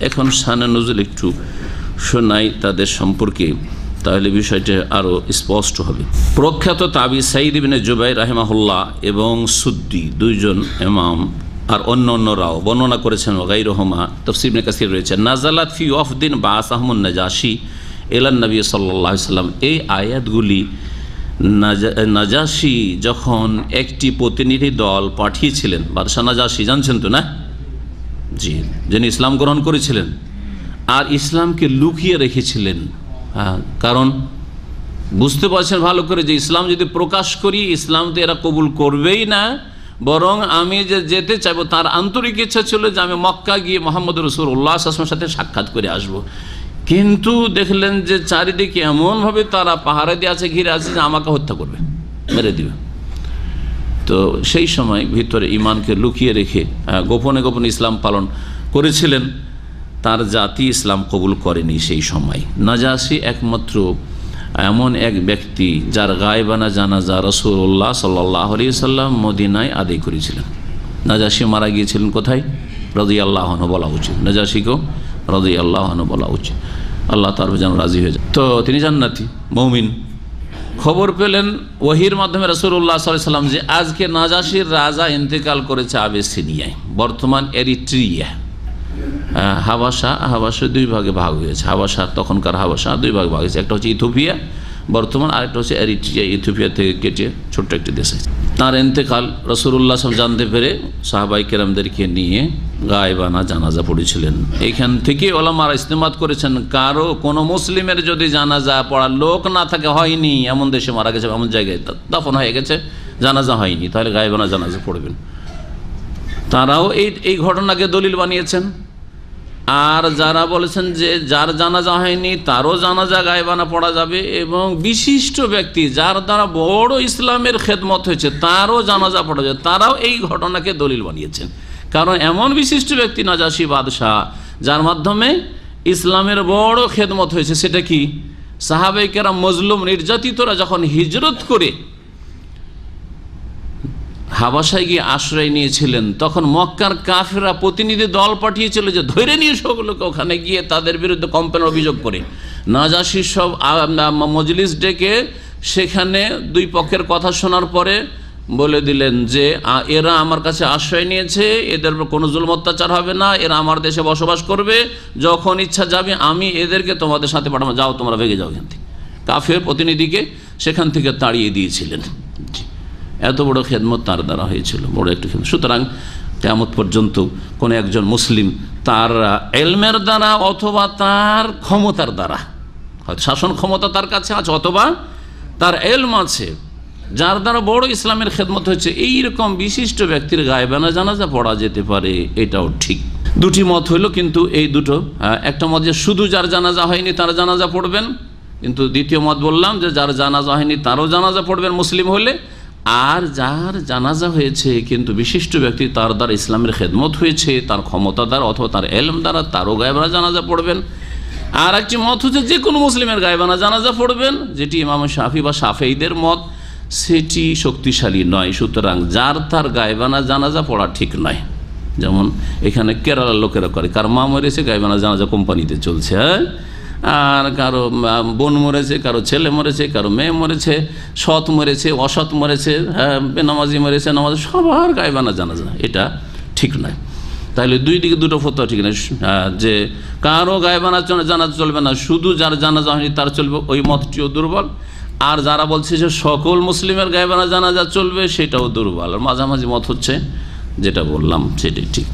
এখন সানা নজরুল একটু শোনাই তাদের সম্পর্কে, তাহলে বিষয়টা আরও স্পষ্ট হবে। প্রখ্যাত তাবি সাইদ ইবিনে জুবাই রাহেমাহুল্লাহ এবং সুদ্দি দুইজন এমাম আর অন্য অন্যরাও বর্ণনা করেছেন ওগাই রহমা তফসিবনে কাসির রয়েছে। নাজালাত ফি অফদিন বা আসাহমুন নাজাসি এলান নবী সাল্লাহ সাল্লাম এই আয়াতগুলি নাজা- নাজাসি যখন একটি প্রতিনিধি দল পাঠিয়েছিলেন, বাদশাহ নাজাসি জানছেন তো না? জি, যিনি ইসলাম গ্রহণ করেছিলেন আর ইসলামকে লুকিয়ে রেখেছিলেন। কারণ বুঝতে পারছেন ভালো করে যে ইসলাম যদি প্রকাশ করি, ইসলাম তো এরা কবুল করবেই না। বরং আমি যে যেতে চাইব, তার আন্তরিক ইচ্ছা ছিল যে আমি মক্কা গিয়ে মোহাম্মদ রসুল উল্লাহ আসলামের সাথে সাক্ষাৎ করে আসব। কিন্তু দেখলেন যে চারিদিকে এমনভাবে তারা পাহাড়ে দিয়ে আছে, ঘিরে আছে যে আমাকে হত্যা করবে, মেরে দিবে। তো সেই সময় ভিতরে ইমানকে লুকিয়ে রেখে গোপনে গোপনে ইসলাম পালন করেছিলেন। তার জাতি ইসলাম কবুল করেনি সেই সময়। নাজাসি একমাত্র এমন এক ব্যক্তি যার গায়বানা জানাজা রসুল্লাহ সাল্লাহ আলি সাল্লাম মদিনায় আদায় করেছিলেন। নাজাসি মারা গিয়েছিলেন কোথায়? রদি আল্লাহন বলা উচিত। নাজাসিকেও রদি আল্লাহন বলা উচিত। আল্লাহ তার যেন রাজি হয়ে যায়। তো তিনি জান্নাতি, মৌমিন। খবর পেলেন ওহির মাধ্যমে রসুল্লাহ সাল্লাম যে আজকে নাজাসির রাজা ইন্তেকাল করেছে আবেসিনিয়ায় বর্তমান এরিট্রিয়া আহ, হাবাসা হাবাসা দুই ভাগে ভাগ হয়েছে। হাবাসা তখনকার হাবাসা দুই ভাগে ভাগ হয়েছে। একটা হচ্ছে ইথোপিয়া বর্তমান আরেকটা হচ্ছে এরিট্রিয়া। ইথোপিয়া থেকে কেটে ছোট্ট একটি দেশ তার ইন্তেকাল রসুল্লাহ সব জানতে পেরে সাহাবাই কেরামদেরকে নিয়ে গায়েবানা জানাজা পড়েছিলেন। এইখান থেকে ওলামারা ইস্তেমাত করেছেন, কারও কোনো মুসলিমের যদি জানাজা পড়ার লোক না থাকে, হয়নি, এমন দেশে মারা গেছে, এমন জায়গায় দফন হয়ে গেছে, জানাজা হয়নি, তাহলে গায়েবানা জানাজা পড়বেন। তারাও এই এই ঘটনাকে দলিল বানিয়েছেন। আর যারা বলেছেন যে যার জানাজা হয়নি, তারও জানাজা গায়েবানা পড়া যাবে, এবং বিশিষ্ট ব্যক্তি যার দ্বারা বড় ইসলামের খেদমত হয়েছে, তারও জানাজা পড়া যাবে, তারাও এই ঘটনাকে দলিল বানিয়েছেন। কারণ এমন বিশিষ্ট ব্যক্তি নাজাসি বাদশাহ, যার মাধ্যমে ইসলামের বড় খেদমত হয়েছে, সেটা কি? সাহাবেকেরা মজলুম নির্যাতিতরা যখন হিজরত করে হাবাসায় গিয়ে আশ্রয় নিয়েছিলেন, তখন মক্কার কাফেরা প্রতিনিধি দল পাঠিয়েছিল যে ধরে নিয়ে সবগুলোকে ওখানে গিয়ে তাদের বিরুদ্ধে কমপ্লেন অভিযোগ করে। নাজাসি সব মজলিস ডেকে সেখানে দুই পক্ষের কথা শোনার পরে বলে দিলেন যে এরা আমার কাছে আশ্রয় নিয়েছে, এদের কোনো জুল অত্যাচার হবে না, এরা আমার দেশে বসবাস করবে, যখন ইচ্ছা যাবে আমি এদেরকে তোমাদের সাথে পাঠাবো, যাও তোমরা ভেগে যাও এখান থেকে। কাফের প্রতিনিধিকে সেখান থেকে তাড়িয়ে দিয়েছিলেন। এত বড় খেদমত তার দ্বারা হয়েছিল, বড় একটু খেদমত। সুতরাং কেমত পর্যন্ত কোনো একজন মুসলিম তার এলমের দ্বারা অথবা তার ক্ষমতার দ্বারা, হয়তো শাসন ক্ষমতা তার কাছে আছে অথবা তার এলম আছে যার দ্বারা বড় ইসলামের খেদমত হচ্ছে এই রকম বিশিষ্ট ব্যক্তির গায়েবানা জানাজা পড়া যেতে পারে, এটাও ঠিক। দুটি মত হইল কিন্তু এই দুটো। একটা মত যে শুধু যার জানাজা হয়নি তার জানাজা পড়বেন, কিন্তু দ্বিতীয় মত বললাম যে যার জানাজা হয়নি তারও জানাজা পড়বেন মুসলিম হলে আর যার জানাজা হয়েছে কিন্তু বিশিষ্ট ব্যক্তি তার দ্বারা ইসলামের খেদমত হয়েছে, তার ক্ষমতা দ্বারা অথবা তার এলম দ্বারা তারও গায়েবানা জানাজা পড়বেন। আর একটি মত হচ্ছে যে কোনো মুসলিমের গায়েবানা জানাজা পড়বেন, যেটি ইমাম শাফি বা সাফেইদের মত। সেটি শক্তিশালী নয়, সুতরাং যার তার গায়েবানা জানাজা পড়া ঠিক নয়। যেমন এখানে কেরালার লোকেরা করে, কার মা মরেছে গায়েবানা জানাজা কোম্পানিতে চলছে হ্যাঁ? আর কারও বোন মরেছে, কারও ছেলে মরেছে, কারও মেয়ে মরেছে, সৎ মরেছে, অসৎ মরেছে হ্যাঁ? বেনামাজি মরেছে, নামাজ, সবার গায়েবানা জানাজা, এটা ঠিক নয়। তাহলে দুই দিকে দুটো ফতোয়া ঠিক নয় যে কারও গায়েবানা জানা চলবে না, শুধু যার জানাজা হয়নি তার চলবে, ওই মতটিও দুর্বল। আর যারা বলছে যে সকল মুসলিমের গায়েবানা জানাজা চলবে, সেটাও দুর্বল। আর মাঝামাঝি মত হচ্ছে, যেটা বললাম, সেটাই ঠিক।